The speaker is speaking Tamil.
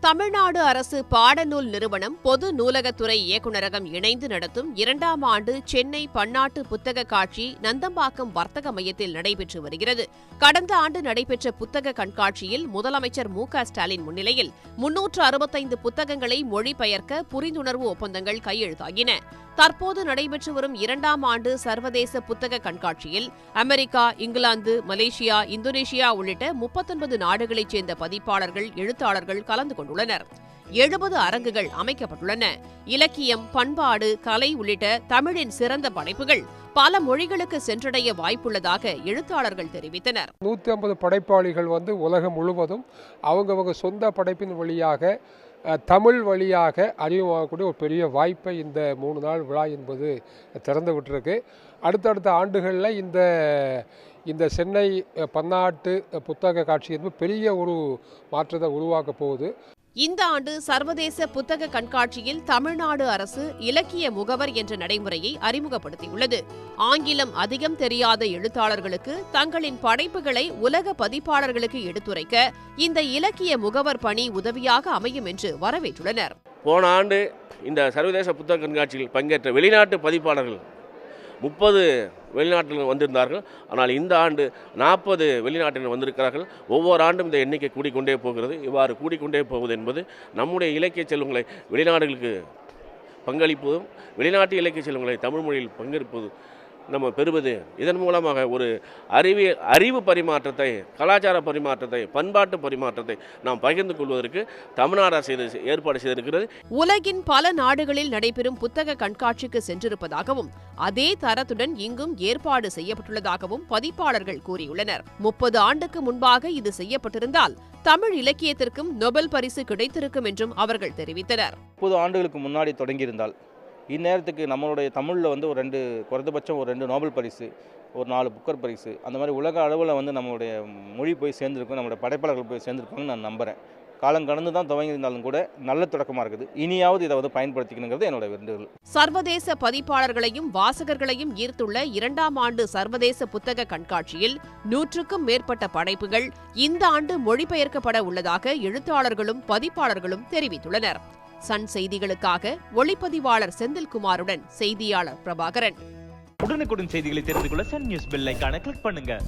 தமிழ்நாடு அரசு பாடநூல் நிறுவனம் பொது நூலகத்துறை இயக்குநரகம் இணைந்து நடத்தும் இரண்டாம் ஆண்டு சென்னை பன்னாட்டு புத்தக காட்சி நந்தம்பாக்கம் வர்த்தக மையத்தில் நடைபெற்று வருகிறது. கடந்த ஆண்டு நடைபெற்ற புத்தக கண்காட்சியில் முதலமைச்சர் மு க ஸ்டாலின் முன்னிலையில் முன்னூற்று அறுபத்தைந்து புத்தகங்களை மொழிபெயர்க்க புரிந்துணர்வு ஒப்பந்தங்கள் கையெழுத்தாகின. தற்போது நடைபெற்று வரும் இரண்டாம் ஆண்டு சர்வதேச புத்தக கண்காட்சியில் அமெரிக்கா இங்கிலாந்து மலேசியா இந்தோனேஷியா உள்ளிட்ட முப்பத்தொன்பது நாடுகளைச் சேர்ந்த பதிப்பாளர்கள் எழுத்தாளர்கள் கலந்து கொண்டுள்ளனர். எழுபது அரங்குகள் அமைக்கப்பட்டுள்ளன. இலக்கியம் பண்பாடு கலை உள்ளிட்ட தமிழின் சிறந்த படைப்புகள் பல மொழிகளுக்கு சென்றடைய வாய்ப்புள்ளதாக எழுத்தாளர்கள் தெரிவித்தனர். நூற்றி ஐம்பது படைப்பாளிகள் வந்து உலகம் முழுவதும் அவங்கவங்க சொந்த படைப்பின் வழியாக தமிழ் வழியாக அறிமுகமாகக்கூடிய ஒரு பெரிய வாய்ப்பை இந்த மூணு நாள் விழா என்பது திறந்து விட்டுருக்கு. அடுத்தடுத்த ஆண்டுகளில் இந்த இந்த சென்னை பன்னாட்டு புத்தக காட்சி என்பது பெரிய ஒரு மாற்றத்தை உருவாக்க போகுது. இந்த ஆண்டு சர்வதேச புத்தக கண்காட்சியில் தமிழ்நாடு அரசு இலக்கிய முகவர் என்ற நடைமுறையை அறிமுகப்படுத்தியுள்ளது. ஆங்கிலம் அதிகம் தெரியாத எழுத்தாளர்களுக்கு தங்களின் படைப்புகளை உலக பதிப்பாளர்களுக்கு எடுத்துரைக்க இந்த இலக்கிய முகவர் பணி உதவியாக அமையும் என்று வரவேற்றுள்ளனர். போன ஆண்டு இந்த சர்வதேச புத்தக கண்காட்சியில் பங்கேற்ற வெளிநாட்டு பதிப்பாளர்கள் முப்பது வெளிநாட்டில் வந்திருந்தார்கள். ஆனால் இந்த ஆண்டு நாற்பது வெளிநாட்டினர் வந்திருக்கிறார்கள். ஒவ்வொரு ஆண்டும் இந்த எண்ணிக்கை கூடிக்கொண்டே போகிறது. இவ்வாறு கூடிக்கொண்டே போவது என்பது நம்முடைய இலக்கிய செல்வங்களை வெளிநாடுகளுக்கு பங்களிப்பதும் வெளிநாட்டு இலக்கிய செல்வங்களை தமிழ் மொழியில் பங்கெடுப்பது நம்ம பெறுவது. இதன் மூலமாக ஒரு அறிவியல் அறிவு பரிமாற்றத்தை கலாச்சார பரிமாற்றத்தை பண்பாட்டு பரிமாற்றத்தை நாம் பகிர்ந்து கொள்வதற்கு தமிழ்நாடு அரசு ஏற்பாடு செய்திருக்கிறது. உலகின் பல நாடுகளில் நடைபெறும் புத்தக கண்காட்சிக்கு சென்றிருப்பதாகவும் அதே தரத்துடன் இங்கும் ஏற்பாடு செய்யப்பட்டுள்ளதாகவும் பதிப்பாளர்கள் கூறியுள்ளனர். முப்பது ஆண்டுக்கு முன்பாக இது செய்யப்பட்டிருந்தால் தமிழ் இலக்கியத்திற்கும் நொபல் பரிசு கிடைத்திருக்கும் என்றும் அவர்கள் தெரிவித்தனர். முப்பது ஆண்டுகளுக்கு முன்னாடி தொடங்கியிருந்தால் இந்நேரத்துக்கு நம்மளுடைய தமிழில் வந்து ஒரு ரெண்டு குறைந்தபட்சம் ஒரு ரெண்டு நோபல் பரிசு ஒரு நாலு புக்கர் பரிசு அந்த மாதிரி உலக அளவில் வந்து நம்மளுடைய மொழி போய் சேர்ந்துருக்கும் நம்மளுடைய படைப்பாளர்கள் போய் சேர்ந்துருப்பாங்கன்னு நான் நம்புகிறேன் காலம் கடந்து தான் துவங்கியிருந்தாலும் கூட நல்ல தொடக்கமாக இருக்குது. இனியாவது இதை வந்து பயன்படுத்திக்கணுங்கிறது என்னோட விருந்துகள் சர்வதேச பதிப்பாளர்களையும் வாசகர்களையும் ஈர்த்துள்ள இரண்டாம் ஆண்டு சர்வதேச புத்தக கண்காட்சியில் நூற்றுக்கும் மேற்பட்ட படைப்புகள் இந்த ஆண்டு மொழிபெயர்க்கப்பட உள்ளதாக எழுத்தாளர்களும் பதிப்பாளர்களும் தெரிவித்துள்ளனர். சன் செய்திகளுக்காக ஒளிப்பதிவாளர் செந்தில்குமாருடன் செய்தியாளர் பிரபாகரன். உடனுக்குடன் செய்திகளை தெரிந்து கொள்ள சன் நியூஸ் பெல் ஐக்கான கிளிக் பண்ணுங்க.